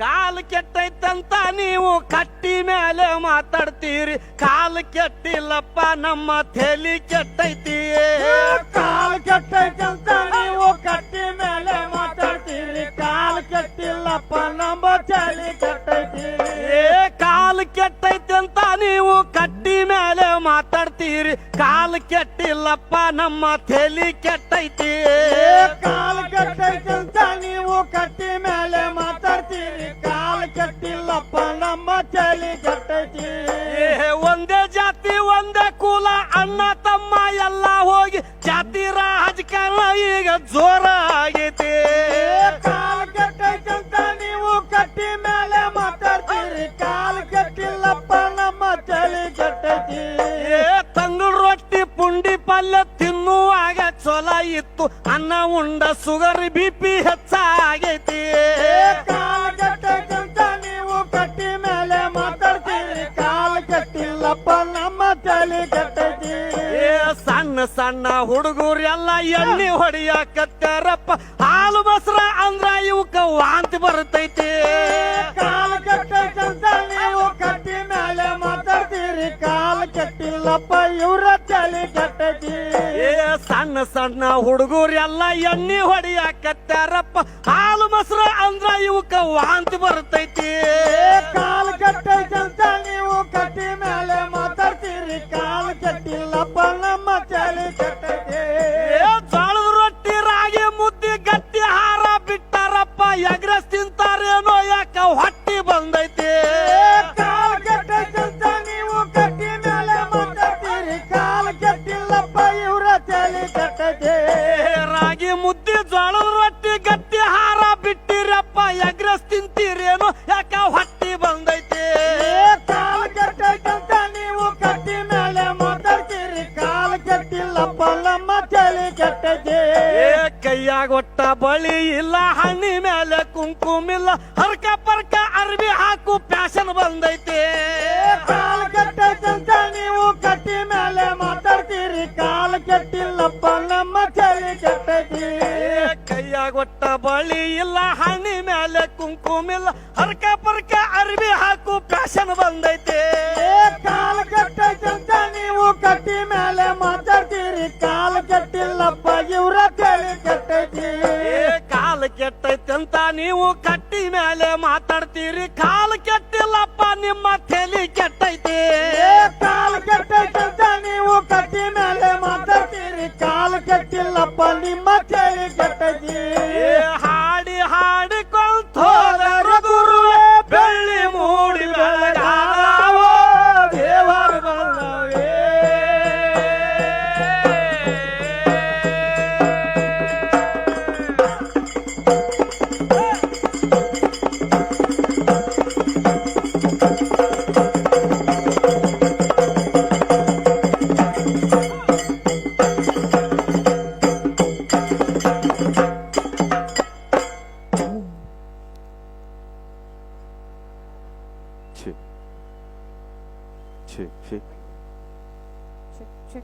ಕಾಲ್ ಕೆಟ್ಟೈತಂತ ನೀವು ಕಟ್ಟಿ ಮೇಲೆ ಮಾತಾಡ್ತೀರಿ. ಕಾಲ್ ಕೆಟ್ಟಿಲ್ಲಪ್ಪ, ನಮ್ಮ ತಲಿ ಕೆಟ್ಟೈತಿ. ಕಾಲ್ ಕೆಟ್ಟೈತಂತ ನೀವು ಕಟ್ಟಿ ಮೇಲೆ ಮಾತಾಡ್ತೀರಿ. ಕಾಲ್ ಕೆಟ್ಟಿಲ್ಲಪ್ಪ, ನಮ್ಮ ಚಳಿ ಕೆಟ್ಟೈತಿ. ಏ, ಕಾಲ್ ಕೆಟ್ಟೈತಂತ ನೀವು ಕಟ್ಟಿ ಮೇಲೆ ಮಾತಾಡ್ತೀರಿ. ಕಾಲ್ ಕೆಟ್ಟಿಲ್ಲಪ್ಪ, ನಮ್ಮ ತಲಿ ಕೆಟ್ಟೈತಿ. ಏ, ಕಾಲ್ ಕೆಟ್ಟೈತಂತ ನೀವು ಕಟ್ಟಿ ಮೇಲೆ ಮಾತಾಡ್ತೀರಿ ಕಾಲ ಕಟ್ಟಿಲ್ಲಪ್ಪ ನಮ್ಮ ಚಳಿ ಕಟ್ಟೈತಿ. ಒಂದೇ ಜಾತಿ ಒಂದೇ ಕುಲ ಅಣ್ಣ ತಮ್ಮ ಎಲ್ಲ ಹೋಗಿ ಜಾತಿ ರಾಜಕಾರಣ ಈಗ ಜೋರ ಆಗೈತಿ. ಕಾಲ ಕೆಟ್ಟೈತಂತ ನೀವು ಕಟ್ಟಿ ಮೇಲೆ ಮಾತಾಡ್ತೀರಿ. ಕಾಲ ಕಟ್ಟಿಲ್ಲಪ್ಪ ನಮ್ಮ ಚಳಿ ಕಟ್ಟೈತಿ. ತಂಗುಳ್ ರೊಟ್ಟಿ ಪುಂಡಿ ಪಲ್ಯ ತಿನ್ನುವಾಗ ಚೊಲ ಇತ್ತು. ಅನ್ನ ಉಂಡ ಸುಗರ್ ಬಿ ಪಿ ಹೆಚ್ಚಾಗೈತಿ. ಏ ಸಣ್ಣ ಸಣ್ಣ ಹುಡುಗರೆಲ್ಲ ಎಣ್ಣೆ ಹೊಡಿಯಾಕತ್ತಾರಪ್ಪ? ಹಾಲು ಬಸ್ರ ಅಂದ್ರ ಇವಕ್ಕ ವಾಂತಿ ಬರ್ತೈತಿ. ಕಾಲ ಕಟ್ಟ ನೀವು ಕಟ್ಟಿ ಮೇಲೆ ಮಾತಾಡ್ತೀರಿ. ಕಾಲ ಕಟ್ಟಿಲ್ಲಪ್ಪ ಇವ್ರ ಚಳಿ ಕೆಟ್ಟೈತಿ. ಏ ಸಣ್ಣ ಸಣ್ಣ ಹುಡುಗರೆಲ್ಲ ಎಣ್ಣೆ ಹೊಡಿಯಾಕತ್ತಾರಪ್ಪ? ಹಾಲು ಬಸ್ರ ಅಂದ್ರ ಇವಕ್ಕ ವಾಂತಿ ಬರ್ತೈತಿ. ತಿಂತಾರೇನೋ ಯಾಕ ಹೊಟ್ಟಿ ಬಂದೈತಿ? ಕೈಯಾಗ ಒಟ್ಟ ಬಳಿ ಇಲ್ಲ ಹಣ್ಣಿ ಮೇಲೆ ಕುಂಕುಮಿಲ್ಲ. ಹರ್ಕ ಪರ್ಕ ಅರ್ಬಿ ಹಾಕು ಪ್ಯಾಶನ್ ಬಂದೈತಿ. ಕಾಲ್ ಕೆಟ್ಟೈತಂತ ನೀವು ಕಟ್ಟಿ ಮೇಲೆ ಮಾತಾಡ್ತೀರಿ. ಕಾಲ್ ಕೆಟ್ಟಿಲ್ಲಪ್ಪ ನಮ್ಮ ಚಳಿ ಕೆಟ್ಟೈತಿ. ಕೈಯಾಗ ಒಟ್ಟ ಬಳಿ ಇಲ್ಲ ಹಣ್ಣಿ ಮೇಲೆ ಕುಂಕುಮಿಲ್ಲ. ಹರ್ಕ ಪರ್ಕ ಅರ್ಬಿ ಹಾಕು ಪ್ಯಾಶನ್ ಬಂದೈತೆ. ಕಾಲ್ ಕೆಟ್ಟೈತಂತ ನೀವು ಕಟ್ಟಿ ಮೇಲೆ ಮಾತಾಡ್ತೀರಿ. ಕಾಲ್ ಕೆಟ್ಟಿಲ್ಲಪ್ಪ ಇವ್ರ ಏ ಕಾಲ್ ಕೆಟ್ಟೈತಿ ಅಂತ ನೀವು ಕಟ್ಟಿ ಮೇಲೆ ಮಾತಾಡ್ತೀರಿ. ಕಾಲು ಕೆಟ್ಟಿಲ್ಲಪ್ಪ ನಿಮ್ಮ ತಲೆ ಕೆಟ್ಟೈತೆ. ಏ ಕೆಟ್ಟೈತೆ ಅಂತ ನೀವು ಕಟ್ಟಿ ಮೇಲೆ ಮಾತಾಡ್ತೀರಿ. ಕಾಲು ಕೆಟ್ಟಿಲ್ಲಪ್ಪ ನಿಮ್ಮ ತಲೆ ಕೆಟ್ಟೈತಿ. 去去去去。